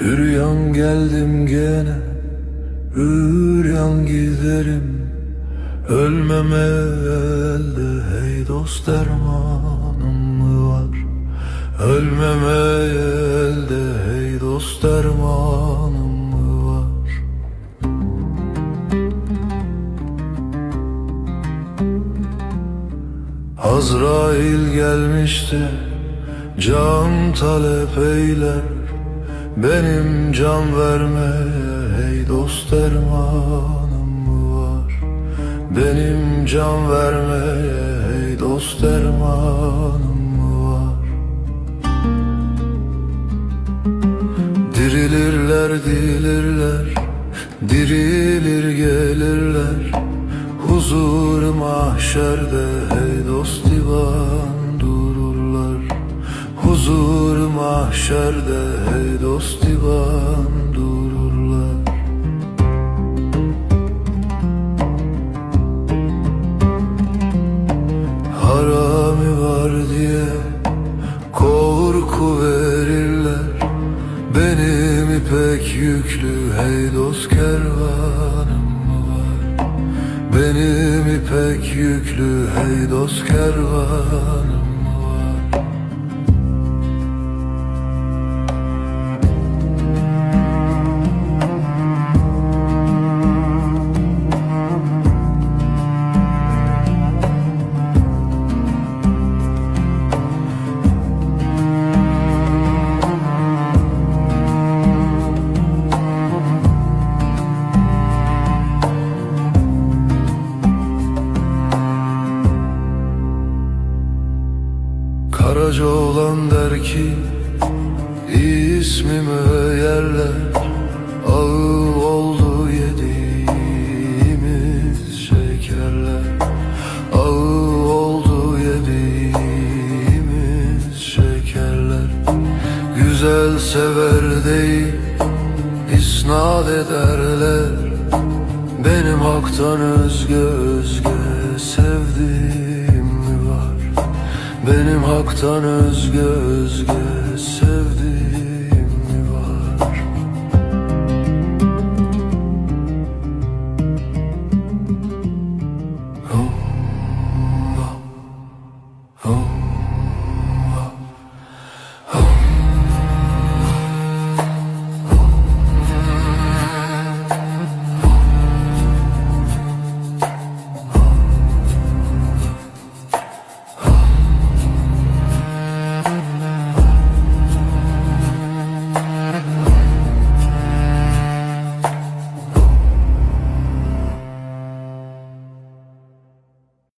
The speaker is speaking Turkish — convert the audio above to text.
Hüryan geldim gene Hüryan giderim. Ölmem elde hey dost var Ölmem elde hey dost dermanım mı var? Azrail gelmişti Can talep eyler. Benim can vermeye Hey dost dermanım mı var? Benim can vermeye Hey dost dermanım dilirler Dirilir gelirler. Huzur mahşerde hey dost divan dururlar. Huzur mahşerde hey dost divan dururlar. Harami var diye korku Benim ipek yüklü hey dost kervanım var. Benim ipek yüklü hey dost kervanım Karaca olan der ki ismimi yerler Ağı oldu yediğimiz şekerler. Ağı oldu yediğimiz şekerler. Güzel sever değil isnat ederler. Benim haktan özge özge sevdiğim benim haktan özge özge sevdim